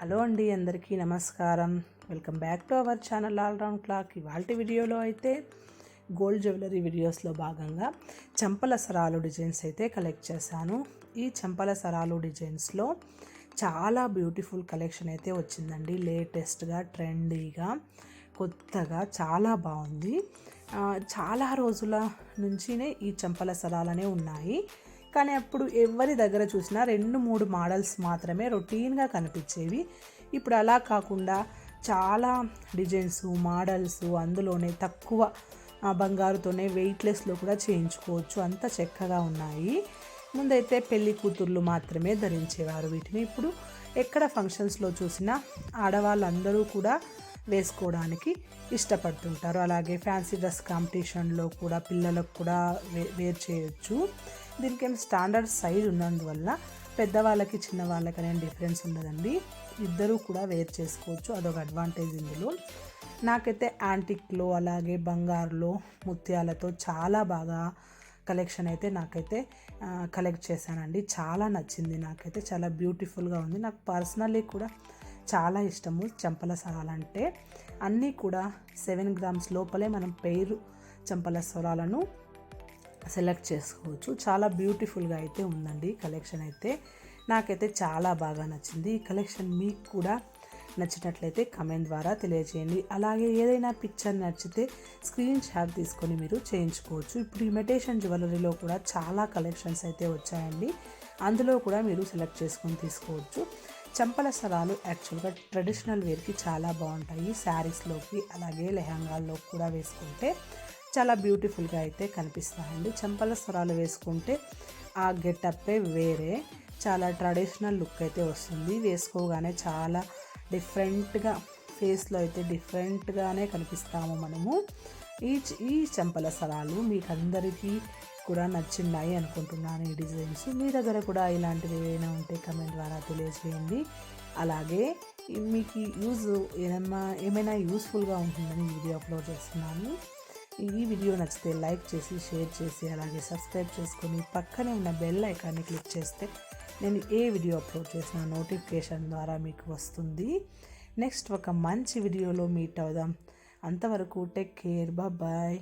Hello అండి అందరికీ నమస్కారం. Welcome back to our channel all round clock. ఇవాళ వీడియోలో అయితే గోల్డ్ జ్యువెలరీ వీడియోస్లో భాగంగా చంపల సరాలు డిజైన్స్ అయితే కలెక్ట్ చేశాను. ఈ చంపల సరాలు డిజైన్స్లో చాలా బ్యూటిఫుల్ కలెక్షన్ అయితే వచ్చిందండి. లేటెస్ట్గా ట్రెండీగా కొత్తగా చాలా బాగుంది. చాలా రోజుల నుంచినే ఈ చంపల సరాలనే ఉన్నాయి. కానీ అప్పుడు ఎవరి దగ్గర చూసినా రెండు మూడు మోడల్స్ మాత్రమే రొటీన్గా కనిపించేవి. ఇప్పుడు అలా కాకుండా చాలా డిజైన్స్ మోడల్స్ అందులోనే తక్కువ ఆ, బంగారుతోనే వెయిట్లెస్లో కూడా చేయించుకోవచ్చు. అంత చక్కగా ఉన్నాయి. ముందైతే పెళ్ళి కూతుర్లు మాత్రమే ధరించేవారు వీటిని. ఇప్పుడు ఎక్కడ ఫంక్షన్స్లో చూసినా ఆడవాళ్ళందరూ కూడా వేసుకోవడానికి ఇష్టపడుతుంటారు. అలాగే ఫ్యాన్సీ డ్రెస్ కాంపిటీషన్లో కూడా పిల్లలకు కూడా వే వేర్ చేయొచ్చు. దీనికి ఏం స్టాండర్డ్ సైజ్ ఉన్నందువల్ల పెద్దవాళ్ళకి చిన్నవాళ్ళకి అనే డిఫరెన్స్ ఉండదండి. ఇద్దరూ కూడా వేర్ చేసుకోవచ్చు. అదొక అడ్వాంటేజ్ ఇందులో. నాకైతే యాంటిక్లో అలాగే బంగారులో ముత్యాలతో చాలా బాగా కలెక్షన్ అయితే నాకైతే కలెక్ట్ చేశానండి. చాలా నచ్చింది నాకైతే. చాలా బ్యూటిఫుల్గా ఉంది. నాకు పర్సనల్లీ కూడా చాలా ఇష్టము చంపల సరాలంటే. అన్నీ కూడా సెవెన్ గ్రామ్స్ లోపలే మనం పేరు చంపల స్వరాలను సెలెక్ట్ చేసుకోవచ్చు. చాలా బ్యూటిఫుల్గా అయితే ఉందండి కలెక్షన్ అయితే. నాకైతే చాలా బాగా నచ్చింది. ఈ కలెక్షన్ మీకు కూడా నచ్చినట్లయితే కమెంట్ ద్వారా తెలియజేయండి అలాగే ఏదైనా పిక్చర్ నచ్చితే స్క్రీన్ షాట్ తీసుకొని మీరు చేయించుకోవచ్చు. ఇప్పుడు ఇమిటేషన్ జ్యువెలరీలో కూడా చాలా కలెక్షన్స్ అయితే వచ్చాయండి. అందులో కూడా మీరు సెలెక్ట్ చేసుకొని తీసుకోవచ్చు. చంపల సరాలు యాక్చువల్గా ట్రెడిషనల్ వేర్కి చాలా బాగుంటాయి. శారీస్లోకి అలాగే లెహంగాల్లో కూడా వేసుకుంటే. చాలా బ్యూటిఫుల్గా అయితే కనిపిస్తాయండి. చంపల స్వరాలు వేసుకుంటే ఆ గెటప్పే వేరే. చాలా ట్రెడిషనల్ లుక్ అయితే వస్తుంది. వేసుకోగానే చాలా డిఫరెంట్గా ఫేస్లో అయితే డిఫరెంట్గానే కనిపిస్తాము మనము. ఈ ఈ చెంపల సరాలు మీకు అందరికీ కూడా నచ్చిండాయి అనుకుంటున్నాను ఈ డిజైన్స్. మీ దగ్గర కూడా ఇలాంటివి ఏమైనా ఉంటే కమెంట్ ద్వారా తెలియజేయండి. అలాగే మీకు యూజ్ ఏదైనా ఏమైనా యూస్ఫుల్గా ఉంటుందని వీడియో అప్లోడ్ చేస్తున్నాను. ఈ వీడియో నచ్చితే లైక్ చేసి షేర్ చేసి అలాగే సబ్స్క్రైబ్ చేసుకొని పక్కనే ఉన్న బెల్ ఐకాన్ని క్లిక్ చేస్తే నేను ఏ వీడియో అప్లోడ్ చేసిన నోటిఫికేషన్ ద్వారా మీకు వస్తుంది. నెక్స్ట్ ఒక మంచి వీడియోలో మీట్ అవుదాం. అంతవరకు టేక్ కేర్. బాయ్